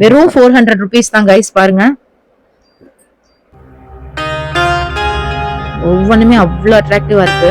வெறும் four hundred rupees தான் guys பாருங்க. ஒவ்வொன்றுமே அவ்வளோ அட்ராக்டிவாக இருக்கு.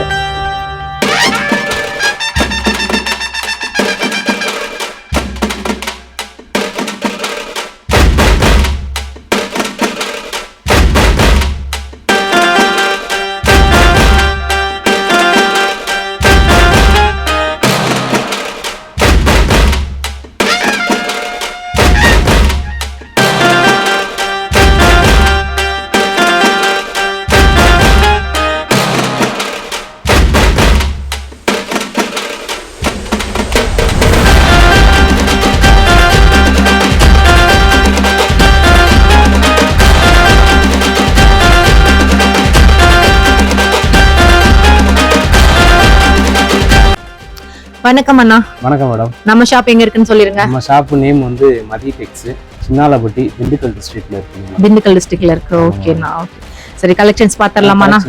வணக்கம் அண்ணா. வணக்கம் மேடம். நம்ம ஷாப் எங்க இருக்குன்னு சொல்லிருங்க. நம்ம ஷாப்பு நேம் வந்து மதி டெக்ஸ் சின்னாலப்பட்டி திண்டுக்கல் டிஸ்ட்ரிக்ட்ல இருக்குங்க திண்டுக்கல் டிஸ்ட்ரிக்ட்ல இருக்கு. ஓகேண்ணா ஓகே சரி கலெக்ஷன்ஸ் பாத்திரலாமாண்ணா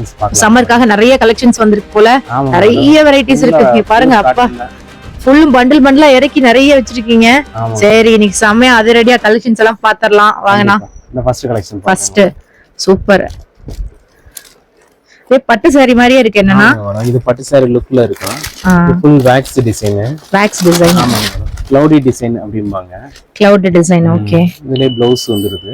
சம்மருக்காக நிறைய கலெக்ஷன்ஸ் வந்திருக்கு போல. நிறைய வெரைட்டிஸ் இருக்கு. பாருங்க அப்பா. ஃபுல்லும் பண்டில் பண்டிலா இறக்கி நிறைய வச்சிருக்கீங்க. சரி இன்னைக்கு செம்மையா அது ரெடியா கலெக்ஷன்ஸ் எல்லாம் பாத்திரலாம் வாங்கண்ணா. இந்த ஃபர்ஸ்ட் கலெக்ஷன் ஃபர்ஸ்ட் சூப்பர் ஏ பட்டு சாரி மாதிரியே இருக்கு என்னன்னா? இது பட்டு சாரி லுக்ல இருக்கும் full wax design wax design ஆமாங்க க்ளவுடி டிசைன் அப்படிம்பாங்க. கிளவுட் டிசைன் ஓகே இதுலயே ப்ளவுஸ் வந்துருது.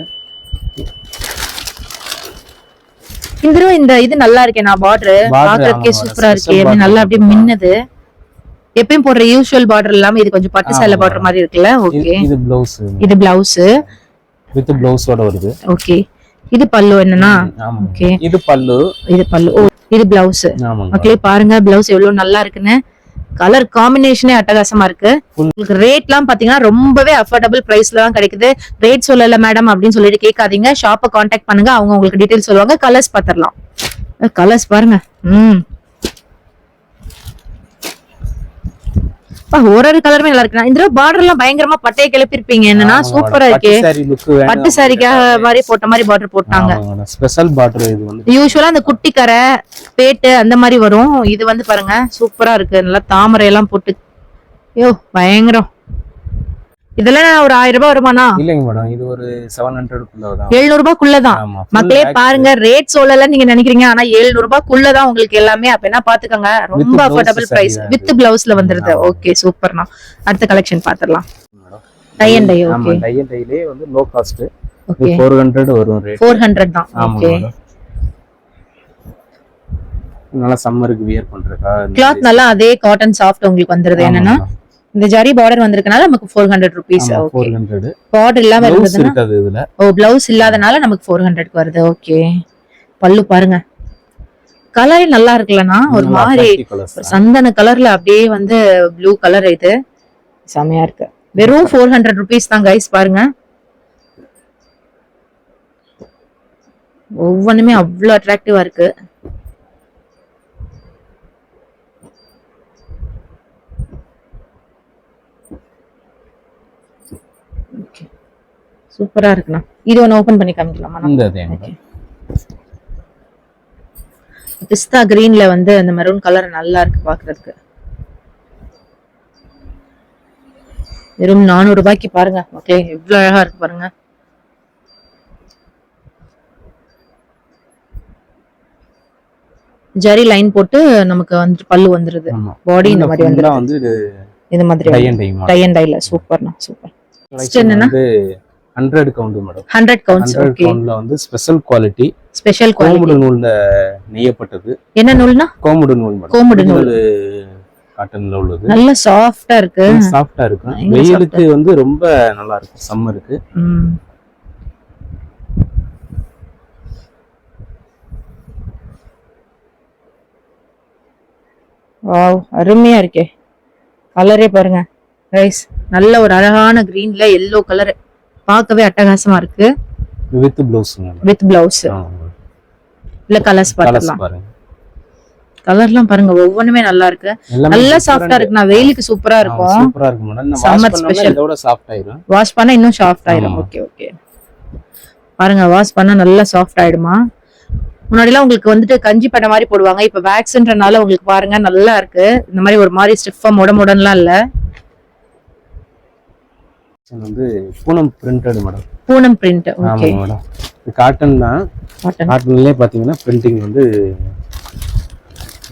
இந்த தடவை இந்த இது நல்லா இருக்கே நான் பார்டர் பாக்குறதுக்கே சூப்பரா இருக்கு. அப்படியே நல்லா அப்படியே மின்னுது. எப்பயும் போடுற யூஷுவல் பார்டர் இல்லாம இது கொஞ்சம் பட்டு சேலை. பார்டர் மாதிரி இருக்குல்ல? ஓகே இது ப்ளவுஸ் இது பிளவுஸ் வித் ப்ளவுஸோட வருது. ஓகே இது பல்லு என்னன்னா? ஓகே இது பல்லு. இது பல்லு. ஓ இது பிளவுஸ் மக்களே பாருங்க பிளவுஸ் எவ்வளவு நல்லா இருக்குன்னு. கலர் காம்பினேஷனே அட்டகாசமா இருக்கு. உங்களுக்கு ரேட்லாம் பாத்தீங்கன்னா ரொம்பவே அஃபோர்டபுள் பிரைஸ்ல தான் கிடைக்குது. ரேட் சொல்லல மேடம் அப்படின்னு சொல்லிட்டு கேட்காதீங்க. ஷாப்பை காண்டாக்ட் பண்ணுங்க. அவங்க உங்களுக்கு டீடைல் சொல்லுவாங்க. கலர்ஸ் பாத்திரலாம். கலர்ஸ் பாருங்க. ம். ஒரு ஒரு கலருமே நல்லா இருக்கு இந்த பார்டர் எல்லாம் பயங்கரமா பட்டையை கிளப்பிருப்பீங்க. என்னன்னா சூப்பரா இருக்கே. பட்டு சாரிக்காக மாதிரி போட்ட மாதிரி பார்டர் போட்டாங்க. ஸ்பெஷல் பார்டர் இது வந்து. யூஸ்வலா அந்த குட்டி கரை பேட்டு அந்த மாதிரி வரும். இது வந்து பாருங்க சூப்பரா இருக்கு. நல்லா தாமரை எல்லாம் போட்டு. ஐயோ பயங்கரம். இதெல்லாம் ஒரு ஆயிரம் ரூபாய் வருமானா? இல்லைங்க மேடம் இது ஒரு செவன் தான் எழுநூறு ரூபாய்க்குள்ளதான். மக்களே பாருங்க ரேட் சொல்லல நீங்க நினைக்கிறீங்க ஆனா எழுநூறு ரூபாய்க்குள்ளதான் உங்களுக்கு எல்லாமே அப்ப என்ன பாத்துக்கோங்க ரொம்ப அஃபோர்டபுள் பிரைஸ் வித் பிளவுஸ்ல வந்துருது. ஓகே சூப்பர்ண்ணா அடுத்த கலெக்ஷன் பாத்திரலாம் மேடம். டை அண்ட் டை ஆமா ஓகே டை அண்ட் டைலே வந்து low cost okay four hundred வரும் ரேட் ஃபோர் ஹண்ட்ரட் தான். ஓகே நல்லா சம்மருக்கு வியர் பண்றக்கா கிளாத் நல்லா அதே காட்டன் சாஃப்ட் உங்களுக்கு வந்துருது என்னன்னா? இந்த ஜரி பார்டர் வந்திருக்கனால நமக்கு four hundred rupees okay four hundred border இல்லாம இருக்காது இதுல. ஓ பிளவுஸ் இல்லாதனால நமக்கு ஃபோர் ஹண்ட்ரட்க்கு வருது ஓகே பல்லு பாருங்க. கலரே நல்லா இருக்குல்லண்ணா ஒரு மாதிரி. சந்தன கலர்ல அப்படியே வந்து ப்ளூ கலர் இது. செமையா இருக்கு. வெறும் ஃபோர் ஹண்ட்ரட் ருபீஸ் தான் கைஸ் பாருங்க. ஒவ்வொன்றுமே அவ்வளோ அட்ராக்டிவா இருக்கு. சூப்பரா இருக்குண்ணா. இது ஒன்று ஓபன் பண்ணி காமிக்கலாமா? இந்த பிஸ்தா கிரீன்ல வந்து அந்த மெரூன் கலர் நல்லா இருக்கு பாக்குறதுக்கு. வெறும் நானூறு ரூபாய்க்கு பாருங்க. ஓகே எவ்வளவு அழகா இருக்கு பாருங்க. ஜரி லைன் போட்டு நமக்கு வந்து பல்லு வந்துருது. பாடி இந்த மாதிரி வந்துருது. இந்த மாதிரி டை அண்ட் டைல சூப்பர்ண்ணா சூப்பர். என்னன்னா? Hundred count madam hundred counts hundred கவுண்ட்ல வந்து ஸ்பெஷல் குவாலிட்டி ஸ்பெஷல் கோமுடு நூல்ல நெய்யப்பட்டது. என்ன நூல்னா? கோமுடு நூல் மேடம் கோமுடு நூல். காட்டன்ல உள்ளது. நல்ல சாஃப்டா இருக்கு. சாஃப்டா இருக்கும் வெயிலுக்கு வந்து ரொம்ப நல்லா இருக்கும் சம்மருக்கு. வாவ் அருமையா இருக்கே. கலரே பாருங்க. ரைஸ் நல்ல ஒரு அழகான கிரீன்ல எல்லோ கலர் பார்க்கவே அட்டகாசமா இருக்கு. வித் பிளவுஸ் வித் பிளவுஸ் இல்ல கலர்ஸ் பாருங்க. கலர்லாம் பாருங்க ஒவ்வொன்றுமே நல்லா இருக்கு. எல்லாமே நல்லா. சாஃப்டா இருக்கு. நான் வெயிலுக்கு சூப்பரா இருக்கும். சூப்பரா இருக்கும் மேடம் பண்ணோம்னா special. இதோட சாஃப்ட் ஆயிரும். வாஷ் பண்ணா இன்னும் சாஃப்ட் ஆயிடும். ஓகே ஓகே பாருங்க வாஷ் பண்ணா நல்லா சாஃப்ட் ஆயிடுமா? முன்னாடிலாம் உங்களுக்கு வந்துட்டு கஞ்சி பண்ண மாதிரி போடுவாங்க. இப்ப வேக்ஸ்ன்றனால உங்களுக்கு பாருங்க நல்லா இருக்கு. இந்த மாதிரி ஒரு மாதிரி ஸ்டிஃபா முட முடன்லாம் இல்ல. இது வந்து Poonam printed madam Poonam print okay madam இது காட்டன் தான். காட்டன் காட்டன்லேயே பார்த்தீங்கன்னா பிரிண்டிங் வந்து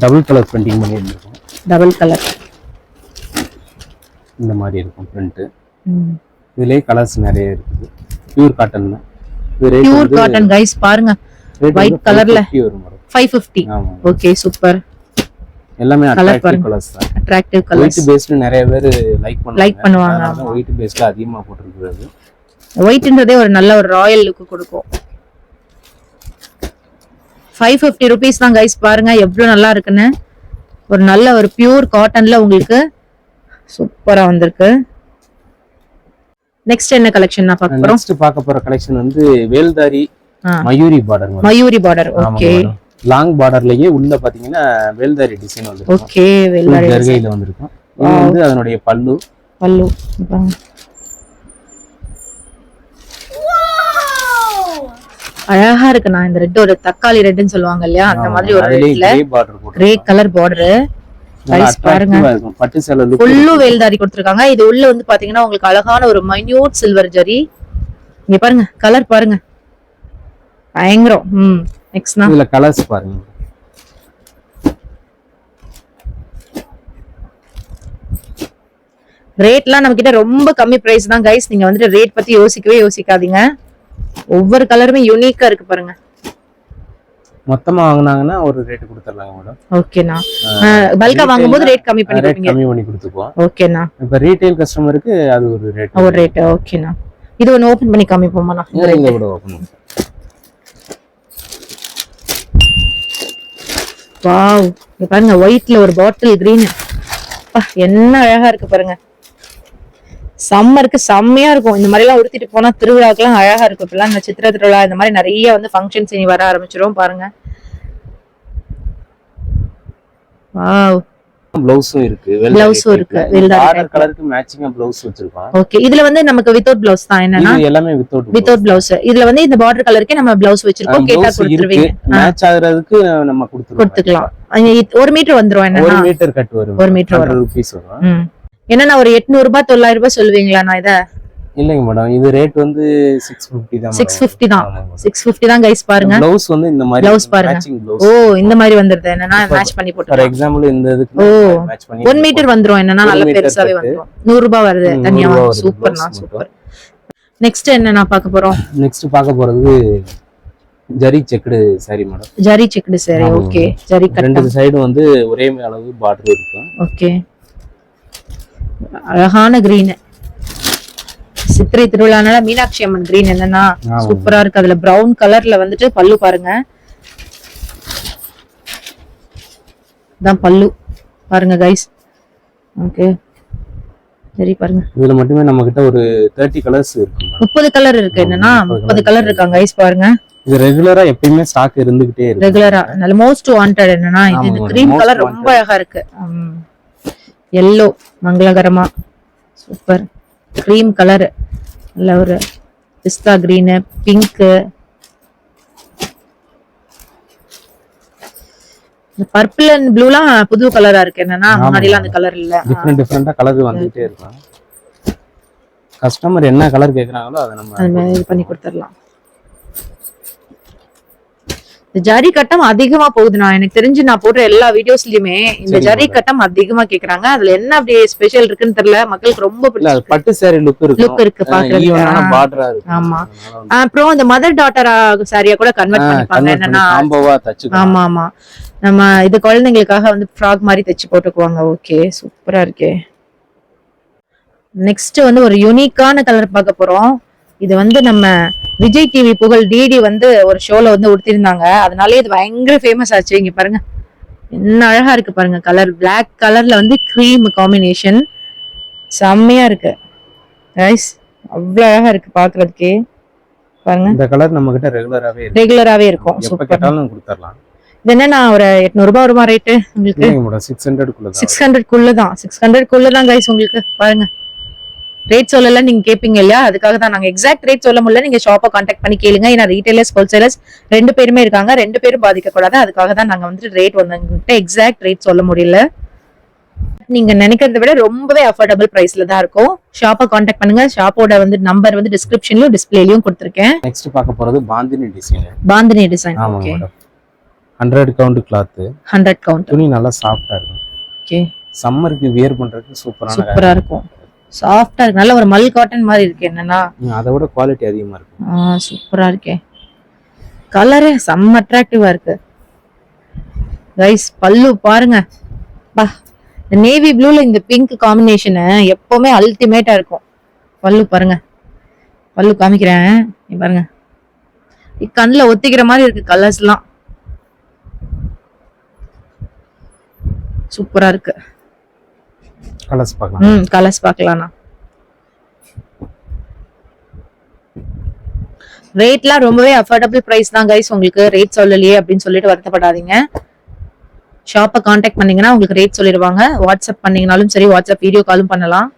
டபுள் கலர் பிரிண்டிங் பண்ணியிருந்திருக்கும் டபுள் கலர் இந்த மாதிரி இருக்கும் பிரிண்ட்டு இதுலேயே கலர்ஸ் நிறைய இருக்குது. பியூர் காட்டன் தான். பியூர் காட்டன் கைஸ் பாருங்க. rate white வந்து colour ல. 550 வரும் மேடம் ஃபைவ் ஃபிஃப்டி ஆமாம் ஓகே சூப்பர் எல்லாமே அட்ராக்டிவ். கலர்ஸ் தான். அட்ராக்டிவ் கலர்ஸ் ஒயிட் பேஸ்டு நிறைய பேர் லைக் பண்ணுவாங்க. Like பண்ணுவாங்க, ஒயிட் பேஸ்ல அதிகமாக போட்டிருக்கிறது. ஒயிட்ன்றதே ஒரு நல்ல ஒரு ராயல் லுக் கொடுக்கும். ஃபைவ் ஃபிஃப்டி ருபீஸ் தான் கைஸ் பாருங்க எவ்வளவு நல்லா இருக்குன்னு. ஒரு நல்ல ஒரு பியூர் காட்டன்ல உங்களுக்கு சூப்பரா வந்திருக்கு. நெக்ஸ்ட் என்ன கலெக்ஷன் நான் பார்க்க போறோம்? நெக்ஸ்ட் பார்க்க போற கலெக்ஷன் வந்து Veldhari Mayuri border Mayuri border okay long பார்டர்லயே உள்ள பாத்தீங்கன்னா வேல்தாரி டிசைன் வந்திருக்கும். ஓகே வெள்ளாரி ஜர்கையில வந்திருக்கும். இது வந்து அதனுடைய பல்லு. பல்லு. பாருங்க. அழகா இருக்கு. நான் இந்த ரெட் ஒரு தக்காளி ரெட்னு சொல்லுவாங்க இல்லையா? அந்த மாதிரி ஒரு ரெட்ல கிரே கலர் பார்டர் பட்டு சேலை look ஃபுல்லும் வேல்தாரி கொடுத்துருக்காங்க. இது உள்ள வந்து பாத்தீங்கன்னா உங்களுக்கு அழகான ஒரு மைன்யூட் சில்வர் ஜரி இங்க பாருங்க. கலர் பாருங்க. பயங்கரம். ம். நெக்ஸ்ட் இதுல கலர்ஸ் பாருங்க. ரேட்லாம் நம்ம கிட்ட ரொம்ப கம்மி பிரைஸ் தான் கைஸ் நீங்க வந்துட்டு ரேட் பத்தி யோசிக்கவே யோசிக்காதீங்க. ஒவ்வொரு கலருமே யூனிக்கா இருக்கு பாருங்க. மொத்தமா வாங்குனாங்கன்னா ஒரு ரேட் கொடுத்துடலாங்க மேடம் ஓகேண்ணா பல்கா வாங்கும்போது ரேட் கம்மி பண்ணி ரேட் கொடுப்பீங்க கம்மி பண்ணி கொடுத்துக்குவோம். ஓகேண்ணா இப்ப ரீட்டைல் கஸ்டமருக்கு அது ஒரு ரேட் ஒரு ரேட் ஓகேண்ணா இது ஒன்று ஓபன் பண்ணி காமிப்போமாண்ணா? இங்க. கூட ஓப்பன் வாவ். இங்க பாருங்க ஒயிட்ல ஒரு பாட்டில் கிரீன் என்ன அழகா இருக்கு பாருங்க. சம்மருக்கு செம்மையா இருக்கும். இந்த மாதிரி எல்லாம் உடுத்திட்டு போனா திருவிழாக்கெல்லாம் அழகா இருக்கும். இப்பெல்லாம் இந்த சித்திர திருவிழா இந்த மாதிரி நிறைய வந்து ஃபங்க்ஷன்ஸ் இனி வர ஆரம்பிச்சிடும் பாருங்க. வாவ். பிளவுஸும் இருக்கு உம் இருக்கு, பார்டர். கலருக்கு மேட்சிங்கா பிளவுஸ் வச்சிருக்கோம் ஓகே இதுல வந்து நமக்கு வித்தவுட் பிளவுஸ் தான் என்னன்னா எல்லாமே வித்தவுட் வித்தவுட் பிளவுஸ் இதுல வந்து இந்த பார்டர் கலருக்கே நம்ம பிளவுஸ் வச்சிருக்கோம் கேட்டா கொடுத்துருவீங்க. மேட்ச் ஆகுறதுக்கு நம்ம கொடுத்துருவோம். கொடுத்துக்கலாம். ஒரு மீட்டர் வந்துரும் ஒரு என்னன்னா மீட்டர் கட் வரும். ஒரு meter வரும். ருபீஸ் வரும். என்னன்னா ஒரு எட்நூறு ரூபாய் தொள்ளாயிரம் ரூபாய் சொல்லுவீங்களா நான் இத? இல்லைங்க மேடம் இது ரேட் வந்து சிக்ஸ் ஃபிஃப்டி தான் சிக்ஸ் பிப்டி தான். சிக்ஸ் பிப்டி தான் கைஸ் பாருங்க. பிளவுஸ் வந்து இந்த மாதிரி Blouse பாருங்க. ஓ பிளவுஸ் இந்த மாதிரி வந்துருது. என்னன்னா மேட்ச் பண்ணி ஃபார் போட்டு எக்ஸாம்பிள் இந்த இதுக்கு ஓ. மேட்ச் பண்ணி மீட்டர் வந்துரும். என்னன்னா நல்ல பெருசாவே. வந்துரும். நூறு ரூபாய் வருது. ம், தனியா நூறு ரூபாய் வருது. சூப்பர்ண்ணா blouse சூப்பர். நெக்ஸ்ட் என்ன நான் பார்க்க போறோம்? நெக்ஸ்ட் பார்க்க போறது zari checked sari madam zari checked சரி. ஓகே ஜரி ரெண்டு கட்டம் சைடும் வந்து ஒரே அளவு பார்டர் இருக்கும். ஓகே அழகான கிரீன் சித்திரை திருவிழானால மீனாட்சி அம்மன் கிரீன் என்னன்னா. சூப்பரா இருக்கு. அதுல பிரவுன் கலர்ல வந்துட்டு பல்லு பாருங்க. இதான் பல்லு. பாருங்க கைஸ் ஓகே சரி பாருங்க. இதுல மட்டுமே நம்ம கிட்ட ஒரு தேர்ட்டி கலர்ஸ் இருக்கு முப்பது கலர் இருக்கு. என்னன்னா முப்பது கலர் இருக்காங்க கைஸ் பாருங்க. இது ரெகுலரா எப்பயுமே ஸ்டாக் இருந்துகிட்டே இருக்கு. ரெகுலரா நல்ல மோஸ்ட் வாண்டட் என்னன்னா இது கிரீம் கலர் ரொம்ப அழகா இருக்கு. எல்லோ மங்களகரமா. சூப்பர் கிரீம் கலர் நல்ல ஒரு பிஸ்தா கிரீனு பிங்க்கு பர்பிள் அண்ட் ப்ளூலாம் புது கலரா இருக்கு. என்னன்னா ஆமா. முன்னாடிலாம் அந்த கலர் இல்ல. டிஃப்ரெண்ட் டிஃப்ரெண்டா கலர் வந்துகிட்டே இருக்கும். கஸ்டமர் என்ன கலர் கேக்குறாங்களோ அதை நம்ம இது பண்ணி கொடுத்துடலாம். ஜரி கட்டம் அதிகமா போகுது. நான் எனக்கு தெரிஞ்சு நான் போடுற எல்லா வீடியோஸ்லயுமே இந்த ஜரி. கட்டம் அதிகமா கேக்குறாங்க. அதுல என்ன அப்படி ஸ்பெஷல் இருக்குன்னு தெரியல. மக்களுக்கு ரொம்ப பட்டு சாரி லுக் லுக் இருக்கு ஆ. பார்டரா இருக்கும் ஆமா. அப்புறம் இந்த மதர் டாட்டரா சாரியா கூட கன்வெர்ட் பண்ணிப்பாங்க. என்னன்னா ஆமா ஆமா. நம்ம இது குழந்தைங்களுக்காக வந்து ஃப்ராக் மாதிரி தைச்சு போட்டுக்குவாங்க. ஓகே சூப்பரா இருக்கே. நெக்ஸ்ட் வந்து ஒரு யூனிக்கான கலர் பார்க்க போறோம். இது வந்து நம்ம விஜய் டிவி புகழ் டிடி வந்து ஒரு ஷோல வந்து உடுத்திருந்தாங்க. அதனாலே இது பயங்கர ஃபேமஸ் ஆச்சு. இங்க பாருங்க. என்ன அழகா இருக்கு பாருங்க கலர் Black கலர்ல வந்து க்ரீம் காம்பினேஷன் செம்மையா இருக்கு. ரைஸ் அவ்வளவு அழகா இருக்கு பாக்குறதுக்கே. பாருங்க. இந்த கலர் நம்ம கிட்ட ரெகுலராவே ரெகுலராவே இருக்கும். எப்ப கேட்டாலும் கொடுத்துடலாம். இது என்னன்னா ஒரு எட்நூறு ரூபாய் வருமா ரேட்டு உங்களுக்கு? சிக்ஸ் ஹண்ட்ரட்குள்ள தான் சிக்ஸ் ஹண்ட்ரட் குள்ள தான் சிக்ஸ் ஹண்ட்ரட் குள்ள தான் கைஸ் உங்களுக்கு. பாருங்க. ரேட் சொல்லல நீங்க கேப்பீங்க இல்லையா? அதுக்காக தான் நாங்க எக்ஸாக்ட் ரேட் சொல்ல முடியல. நீங்க ஷாப்பை காண்டாக்ட் பண்ணி கேளுங்க. ஏன்னா ரீட்டைலர்ஸ் ஹோல்சேலர்ஸ் ரெண்டு பேருமே இருக்காங்க. ரெண்டு பேரும் பாதிக்க கூடாது அதுக்காக தான் நாங்க வந்து ரேட் வந்து எக்ஸாக்ட் ரேட் சொல்ல முடியல. நீங்க நினைக்கிறத விட ரொம்பவே அஃபோர்டபுள் பிரைஸ்ல தான் இருக்கும். ஷாப்பை காண்டாக்ட் பண்ணுங்க. ஷாப்போட வந்து நம்பர் வந்து டிஸ்கிரிப்ஷன்லயும் டிஸ்பிளேலயும் கொடுத்துருக்கேன். நெக்ஸ்ட் பார்க்க போறது bandhani design bandhani design okay madam hundred count cloth hundred count துணி நல்லா சாஃப்டா இருக்கும். ஓகே சம்மருக்கு வியர் பண்றதுக்கு சூப்பரான சூப்பரா இருக்கும். சாஃப்டா இருக்கு. நல்ல ஒரு மல் காட்டன் மாதிரி இருக்கு என்னன்னா. அதை விட குவாலிட்டி அதிகமா இருக்கும் ஆ சூப்பரா இருக்கே. கலரே செம்ம அட்ராக்டிவா இருக்கு. கைஸ் பல்லு பாருங்க. பா இந்த நேவி ப்ளூல இந்த பிங்க் காம்பினேஷனு எப்பவுமே அல்டிமேட்டா இருக்கும். பல்லு பாருங்க. பல்லு காமிக்கிறேன். இங்க பாருங்க. கண்ணில் ஒத்திக்கிற மாதிரி இருக்கு கலர்ஸ்லாம் சூப்பரா இருக்கு. கலர்ஸ் பார்க்கலாம். ம் கலர்ஸ் பார்க்கலாம்ண்ணா. ரேட்லாம் ரொம்பவே அஃபோர்டபுள் பிரைஸ் தான் கைஸ் உங்களுக்கு ரேட் சொல்லலையே அப்படின்னு சொல்லிட்டு வருத்தப்படாதீங்க. ஷாப்பை காண்டாக்ட் பண்ணீங்கன்னா உங்களுக்கு ரேட் சொல்லிடுவாங்க. வாட்ஸ்அப் பண்ணீங்கனாலும் சரி வாட்ஸ்அப் வீடியோ காலும் பண்ணலாம்.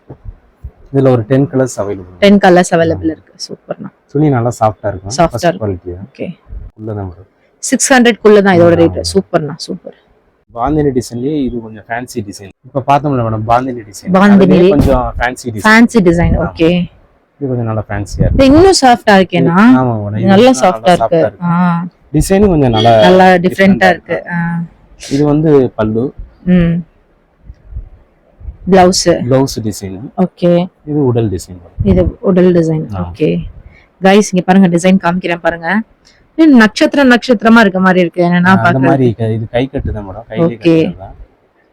இதுல ஒரு ten colours available ten colours available இருக்கு. சூப்பர்ண்ணா துணி நல்லா சாஃப்டா இருக்கும். இருக்கும். குவாலிட்டி ஓகே உள்ளதான் வரும். சிக்ஸ் ஹண்ட்ரட்குள்ள தான் இதோட ரேட் சூப்பர்ண்ணா சூப்பர் பாந்தினி டிசைன்லயே இது கொஞ்சம் ஃபேன்சி டிசைன் இப்ப பார்த்தோம்ல மேடம் பாந்தினி டிசைன் பாந்தினிலே. கொஞ்சம் fancy design fancy design okay இது கொஞ்சம் நல்லா ஃபேன்சியா இருக்கு. இன்னும் சாஃப்டா இருக்கேண்ணா ஆமா மேடம் நல்லா சாஃப்டா இருக்கு. டிசைனும் கொஞ்சம் நல்லா நல்லா டிஃப்ரெண்டா இருக்கு. இது வந்து பல்லு. ம். பிளவுஸ் பிளவுஸ் டிசைன் ஓகே இது உடல் டிசைன் இது உடல் டிசைன். ஓகே கைஸ் இங்க பாருங்க டிசைன் காமிக்கிறேன் பாருங்க. நட்சத்திரம் நட்சத்திரமா இருக்க மாதிரி இருக்கு? என்னன்னா அந்த மாதிரி இது கை கட்டுதான் மேடம். கையிலே Okay. கட்டுறதுதான்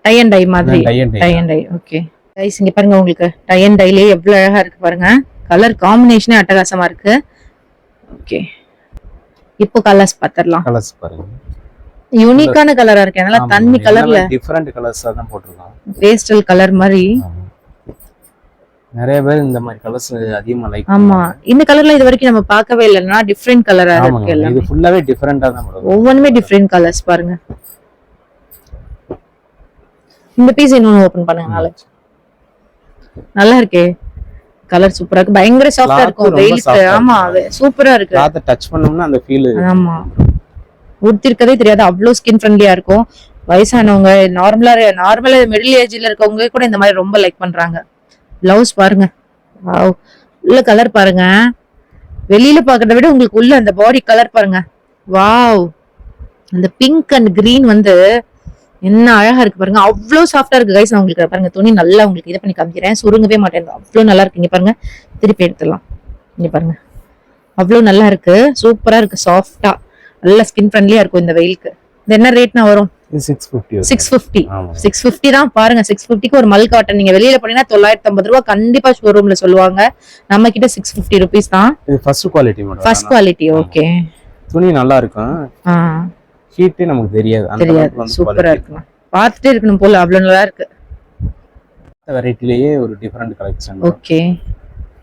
டை அண்ட் டை மாதிரி. Tie and tie okay guys இங்க பாருங்க உங்களுக்கு. டை அண்ட் டைலே எவ்வளவு அழகா இருக்கு பாருங்க. கலர் காம்பினேஷனே அட்டகாசமா இருக்கு. ஓகே இப்போ கலர்ஸ் பாத்திரலாம். கலர்ஸ் பாருங்க. யூனிக்கான கலரா இருக்கு. அதனால தண்ணி கலர்ல டிஃபரெண்ட் கலர்ஸ் தான் போட்டிருக்கோம். பேஸ்டல் கலர் மாதிரி. நிறைய பேர் இந்த மாதிரி கலர்ஸ் அதிகமா லைக் ஆமா. இந்த கலர்ல இது வரைக்கும் நம்ம பார்க்கவே இல்லைன்னா டிஃப்ரெண்ட் கலரா இருக்கு எல்லாம். இது ஃபுல்லாவே டிஃபரெண்டா தான் மேடம் ஒவ்வொன்றுமே டிஃப்ரெண்ட் கலர்ஸ் பாருங்க. இந்த பீஸ் இன்னொன்னு ஓபன் பண்ணுங்க நாளைக்கு. நல்லா இருக்கே. கலர் சூப்பரா இருக்கு. பயங்கர சாஃப்டா இருக்கும். வெயிலுக்கு. ஆமா. சூப்பரா இருக்கு. கிளாத்தை டச் பண்ணோம்னா அந்த ஃபீல் ஆமா. உடுத்திருக்கதே தெரியாது. அவ்வளவு ஸ்கின் ஃப்ரெண்ட்லியா இருக்கும். வயசானவங்க நார்மலா நார்மலா மிடில் ஏஜ்ல இருக்கவங்க கூட இந்த மாதிரி ரொம்ப லைக் பண்றாங்க. பிளவுஸ் பாருங்க. வாவ் உள்ள கலர் பாருங்க. வெளியில பாக்குறத விட உங்களுக்கு உள்ள அந்த பாடி கலர் பாருங்க. வாவ் அந்த பிங்க் அண்ட் கிரீன் வந்து என்ன அழகா இருக்கு பாருங்க. அவ்வளவு சாஃப்டா இருக்கு கைஸ் நான் உங்களுக்கு பாருங்க துணி நல்லா உங்களுக்கு இதை பண்ணி காமிக்கிறேன். சுருங்கவே மாட்டேன். அவ்வளவு நல்லா இருக்கு. இங்க பாருங்க. திருப்பி எடுத்துடலாம். இங்க பாருங்க. அவ்வளவு நல்லா இருக்கு. சூப்பரா இருக்கு. சாஃப்டா நல்லா ஸ்கின் ஃப்ரெண்ட்லியா இருக்கும் இந்த வெயிலுக்கு. இது என்ன ரேட்னா வரும்? சிக்ஸ் ஃபிஃப்டி சிக்ஸ் ஃபிஃப்டி தான். பாருங்க சிக்ஸ் ஃபிஃப்டிக்கு ஒரு மல் காட்டன் நீங்க வெளியில போனீங்கன்னா தொள்ளாயிரத்தி ஐம்பது ரூபா கண்டிப்பா ஷோரூம்ல சொல்லுவாங்க. நம்ம கிட்ட சிக்ஸ் ஃபிஃப்டி ருபீஸ் தான். இது first quality first quality okay துணி நல்லா இருக்கும். ஹீட்டே நமக்கு தெரியாது. தெரியாது. சூப்பரா இருக்கணும் பார்த்துட்டே இருக்கணும் போல. அவ்வளவு நல்லா இருக்கு. வெரைட்டிலேயே ஒரு டிஃபரெண்ட் கலெக்ஷன் ஓகே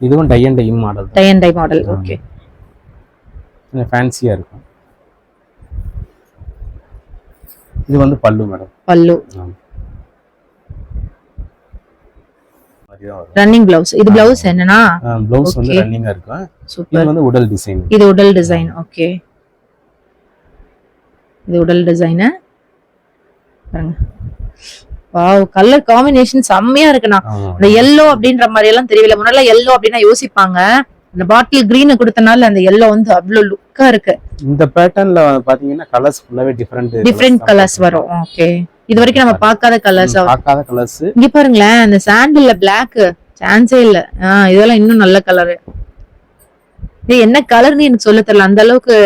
இதுவும் tie and dye model tie and dye model okay ஃபேன்சியா இருக்கும். இது வந்து pallu madam. Pallu. Running blouse இது பிளவுஸ் என்னன்னா? ப்ளவுஸ் வந்து. ரன்னிங்கா இருக்கும். இது வந்து உடல் டிசைன் இது உடல் டிசைன் ஓகே இது உடல் டிசைனு பாருங்க. வாவ் கலர் காம்பினேஷன் செம்மையா இருக்குண்ணா. இந்த எல்லோ அப்படின்ற மாதிரி எல்லாம் தெரியல முன்னாடி எல்லோ அப்படின்னா யோசிப்பாங்க. இந்த பாட்டில் கிரீன் கொடுத்தனால அந்த எல்லோ வந்து அவ்வளவு லுக்கா இருக்கு. இந்த பேட்டர்ன்ல பாத்தீங்கன்னா கலர்ஸ் ஃபுல்லாவே டிஃபரெண்ட் டிஃப்ரெண்ட் கலர்ஸ் வரும். ஓகே இது வரைக்கும் நம்ம பார்க்காத கலர்ஸ் பார்க்காத கலர்ஸ் இங்க பாருங்களேன் இந்த சாண்டில்ல பிளாக் சான்ஸே இல்ல. இதெல்லாம் இன்னும் நல்ல கலரு இது என்ன கலர்னு எனக்கு சொல்ல தெரியல. அந்த அளவுக்கு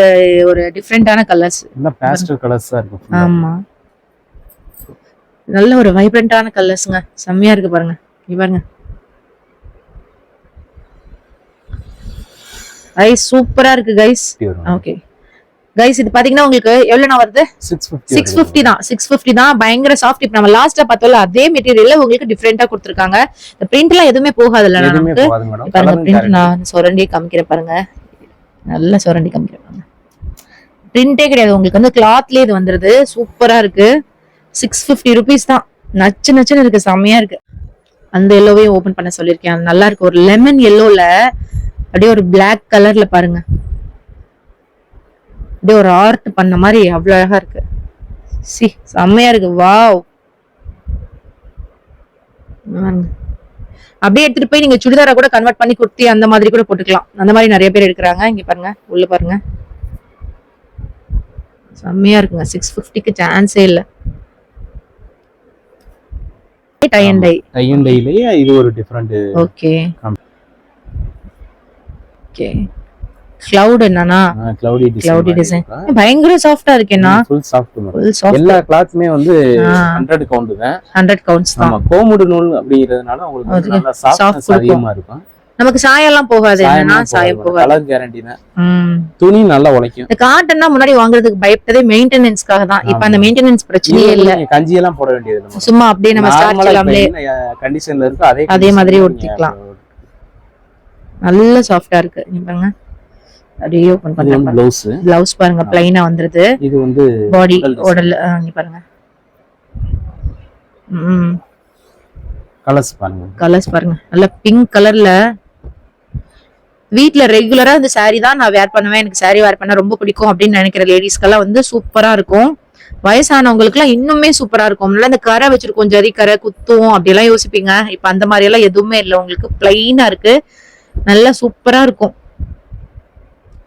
ஒரு டிஃப்ரெண்டான கலர்ஸ் எல்லாம் பேஸ்டல் கலர்ஸ் இருக்கும். ஆமா. நல்ல ஒரு வைப்ரண்டான கலர்ஸ்ங்க செம்மையா இருக்கு பாருங்க. இங்க பாருங்க. ஐஸ் சூப்பரா இருக்கு கைஸ் ஓகே கைஸ் இது பாத்தீங்கன்னா உங்களுக்கு எவ்வளவு வருது? சிக்ஸ் பிப்டி தான். சிக்ஸ் பிப்டி தான். பயங்கர சாஃப்ட் இப்ப நம்ம லாஸ்டா பார்த்தோம்ல அதே மெட்டீரியல்ல உங்களுக்கு டிஃப்ரெண்டா கொடுத்துருக்காங்க. இந்த பிரிண்ட் எல்லாம் எதுவுமே போகாதுல்ல நமக்கு. பாருங்க பிரிண்ட் நான் சொரண்டி காமிக்கிறேன் பாருங்க. நல்ல சொரண்டி காமிக்கிறேன் பாருங்க. பிரிண்டே கிடையாது. உங்களுக்கு வந்து கிளாத்லயே இது வந்துருது. சூப்பரா இருக்கு. சிக்ஸ் ஃபிஃப்டி ருபீஸ் தான். நச்சு நச்சுன்னு இருக்கு. செம்மையா இருக்கு. அந்த எல்லோவையும் ஓபன் பண்ண சொல்லியிருக்கேன். அது நல்லா இருக்கு. ஒரு லெமன் எல்லோல அப்படியே ஒரு Black கலர்ல பாருங்க. அப்படியே ஒரு ஆர்ட் பண்ண மாதிரி அவ்வளவு அழகா இருக்கு. சி செம்மையா இருக்கு. வாவ். அப்படியே எடுத்துட்டு போய் நீங்க சுடிதாரா கூட கன்வெர்ட் பண்ணி குர்த்தி அந்த மாதிரி கூட போட்டுக்கலாம். அந்த மாதிரி நிறைய பேர் எடுக்கிறாங்க. இங்க பாருங்க உள்ள பாருங்க. செம்மையா இருக்குங்க. சிக்ஸ் ஃபிஃப்டிக்கு சான்ஸே இல்ல. Tie and dye tie and டைலயே இது ஒரு டிஃப்ரெண்ட் ஓகே. ஓகே கிளவுட் என்னன்னா? Cloudy design. பயங்கர சாஃப்டா இருக்கேன்னா ஃபுல் சாஃப்ட் ஃபுல் சாஃப்ட் எல்லா கிளாத்துமே வந்து ஆ. ஹண்ட்ரட் கவுண்ட் தான். ஹண்ட்ரட் கவுண்ட்ஸ் தான். ஆமா கோமுடு நூல் அப்படிங்கிறதுனால உங்களுக்கு நல்லா சாஃப்ட்னஸ். அதிகமா இருக்கும். நமக்கு சாயம்லாம் போகாது. என்னன்னா சாயம் போகாது. கலர் கேரண்டி தான். துணி நல்லா உழைக்கும். இந்த காட்டன்னா முன்னாடி வாங்குறதுக்கு பயப்பட்டதே மெயின்டெனன்ஸ்க்காக தான். இப்ப அந்த மெயின்டெனன்ஸ் பிரச்சனையே இல்ல. கஞ்சி எல்லாம் போட வேண்டியது இல்லை சும்மா அப்படியே நம்ம ஸ்டார்ச் எல்லாமே கண்டிஷன்ல இருக்கு அதே அதே மாதிரி ஒட்டிக்கலாம். நல்ல சாஃப்டா இருக்கு. பாருங்க. அப்படியே ஓபன் பண்றேன் பிளவுஸ் பிளவுஸ் பாருங்க பிளைனா வந்துருது. இது வந்து பாடி உடல் இங்க பாருங்க. ம். கலர்ஸ் பாருங்க. கலர்ஸ் பாருங்க. நல்ல பிங்க் கலர்ல வீட்ல ரெகுலரா இந்த saree தான் நான் வேர் பண்ணுவேன். எனக்கு saree வேர் பண்ண ரொம்ப பிடிக்கும் அப்படின்னு நினைக்கிற லேடிஸ்க்கெல்லாம் வந்து சூப்பரா இருக்கும். வயசானவங்களுக்கு எல்லாம் இன்னுமே சூப்பரா இருக்கும். நல்லா இந்த கரை வச்சிருக்கோம் ஜரி கரை குத்தும் அப்படியெல்லாம் யோசிப்பீங்க. இப்ப அந்த மாதிரி எல்லாம் எதுவுமே இல்லை. உங்களுக்கு பிளைனா இருக்கு. நல்லா சூப்பரா இருக்கும்.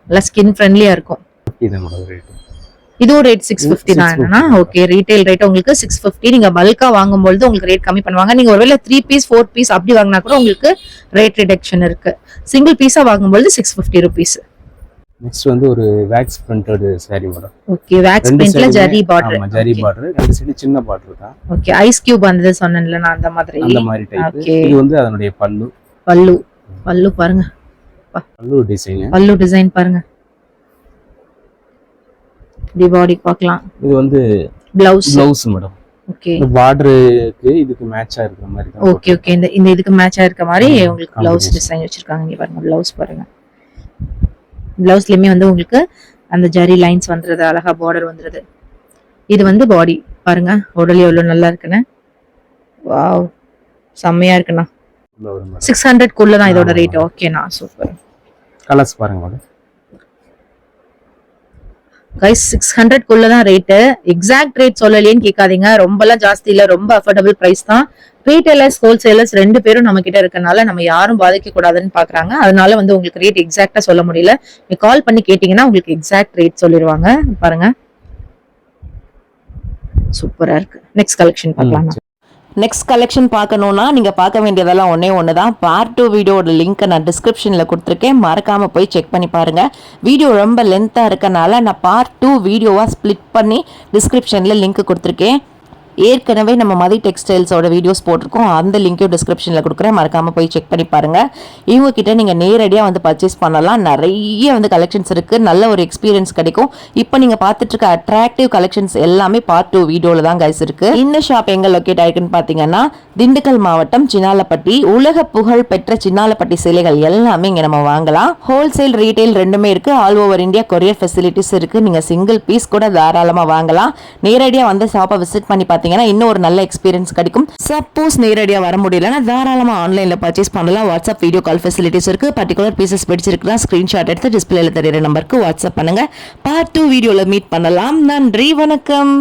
நல்லா ஸ்கின் ஃப்ரெண்ட்லியா இருக்கும். இதுவும் ரேட் சிக்ஸ் ஃபிஃப்டி தான். 650 என்னன்னா ஓகே ரீட்டைல் ரேட் உங்களுக்கு சிக்ஸ் ஃபிஃப்டி நீங்க பல்கா வாங்கும்பொழுது உங்களுக்கு ரேட் கம்மி பண்ணுவாங்க. நீங்க ஒருவேளை த்ரீ பீஸ் ஃபோர் பீஸ் அப்படி வாங்கினா கூட உங்களுக்கு ரேட் ரிடக்ஷன் இருக்கு. சிங்கிள் பீஸா வாங்கும்பொழுது சிக்ஸ் ஃபிஃப்டி ருபீஸ் நெக்ஸ்ட் வந்து ஒரு wax printed saree madam okay wax ரெண்டு பிரிண்ட்ல ஜரி பார்டர் ஆமா ஜரி பார்டர் ரெண்டு சைடு சின்ன பார்டர் தான். ஓகே ஐஸ் கியூப் வந்தது சொன்னேன்ல நான் அந்த மாதிரி. அந்த மாதிரி டைப். இது வந்து அதனுடைய பல்லு. பல்லு. பல்லு பாருங்க. பல்லு டிசைன் பல்லு டிசைன் பாருங்க. இப்படி பாடி பார்க்கலாம். இது வந்து பிளவுஸ் பிளவுஸ் மேடம் ஓகே இந்த பார்டருக்கு இதுக்கு மேட்சா இருக்கிற மாதிரி ஓகே ஓகே இந்த இந்த இதுக்கு மேட்சா இருக்க மாதிரி உங்களுக்கு பிளவுஸ். டிசைன் வச்சிருக்காங்க. இங்க பாருங்க பிளவுஸ் பாருங்க. பிளவுஸ்லயுமே வந்து உங்களுக்கு அந்த ஜரி லைன்ஸ் வந்துருது அழகா பார்டர் வந்துருது. இது வந்து பாடி பாருங்க உடல் எவ்வளவு நல்லா இருக்குன்னு. வாவ் செம்மையா இருக்குண்ணா. சிக்ஸ் ஹண்ட்ரட் தான் இதோட. ரேட் ஓகேண்ணா சூப்பர் கலர்ஸ் பாருங்க மேடம் கைஸ் சிக்ஸ் ஹண்ட்ரட் தான் ரேட்டு எக்ஸாக்ட் ரேட் சொல்லலையேன்னு கேட்காதீங்க. ரொம்பலாம் ஜாஸ்தி இல்ல. ரொம்ப அஃபோர்டபுள் பிரைஸ் தான். ரீட்டைலர்ஸ் ஹோல்சேலர்ஸ் ரெண்டு பேரும் நம்ம கிட்ட இருக்கனால நம்ம யாரும் பாதிக்க கூடாதுன்னு பாக்குறாங்க. அதனால வந்து உங்களுக்கு ரேட் எக்ஸாக்டா சொல்ல முடியல. நீங்க கால் பண்ணி கேட்டீங்கன்னா உங்களுக்கு எக்ஸாக்ட் ரேட் சொல்லிடுவாங்க பாருங்க. சூப்பரா இருக்கு. நெக்ஸ்ட் கலெக்ஷன் பார்க்கலாம்? நெக்ஸ்ட் கலெக்ஷன் பார்க்கணுன்னா நீங்கள் பார்க்க வேண்டியதெல்லாம் ஒன்றே ஒன்று தான் பார்ட் டூ வீடியோட லிங்க்கை நான் டிஸ்கிரிப்ஷனில் கொடுத்துருக்கேன். மறக்காமல் போய் செக் பண்ணி பாருங்கள் வீடியோ ரொம்ப லென்த்தாக இருக்கனால நான் பார்ட் டூ வீடியோவாக ஸ்ப்ளிட் பண்ணி டிஸ்கிரிப்ஷனில் லிங்க் கொடுத்துருக்கேன். ஏற்கனவே நம்ம மதி டெக்ஸ்டைல்ஸோட வீடியோஸ் போட்டிருக்கோம். அந்த லிங்க்கையும் டிஸ்கிரிப்ஷனில் கொடுக்குறேன். மறக்காமல் போய் செக் பண்ணி பாருங்கள் இவங்கக்கிட்ட நீங்கள் நேரடியாக வந்து பர்ச்சேஸ் பண்ணலாம். நிறைய வந்து கலெக்ஷன்ஸ் இருக்குது நல்ல ஒரு எக்ஸ்பீரியன்ஸ் கிடைக்கும். இப்போ நீங்கள் பார்த்துட்டு இருக்க அட்ராக்டிவ் கலெக்ஷன்ஸ் எல்லாமே பார்ட் டூ வீடியோவில் தான் கைஸ் இருக்குது இந்த ஷாப் எங்கே லொக்கேட் ஆயிருக்குன்னு பார்த்தீங்கன்னா திண்டுக்கல் மாவட்டம் சின்னாலப்பட்டி. உலக புகழ் பெற்ற சின்னாலப்பட்டி சிலைகள் எல்லாமே இங்கே நம்ம வாங்கலாம். ஹோல்சேல் ரீட்டைல் ரெண்டுமே இருக்குது all over India courier facilities இருக்குது நீங்கள் சிங்கிள் பீஸ் கூட தாராளமாக வாங்கலாம். நேரடியாக வந்து ஷாப்பை விசிட் பண்ணி பார்த்தீங்கன்னா இன்னும் ஒரு நல்ல எக்ஸ்பீரியன்ஸ் கிடைக்கும். சப்போஸ் நேரடியாக வர முடியலன்னா தாராளமாக ஆன்லைனில் பர்ச்சேஸ் பண்ணலாம். வாட்ஸ்அப் வீடியோ கால் ஃபெசிலிட்டிஸ் இருக்குது பர்டிகுலர் பீசஸ் பிடிச்சிருக்குன்னா ஸ்க்ரீன்ஷாட் எடுத்து டிஸ்பிளேல தெரியுற நம்பருக்கு வாட்ஸ்அப் பண்ணுங்கள் பார்ட் டூ வீடியோவில் மீட் பண்ணலாம். நன்றி வணக்கம்.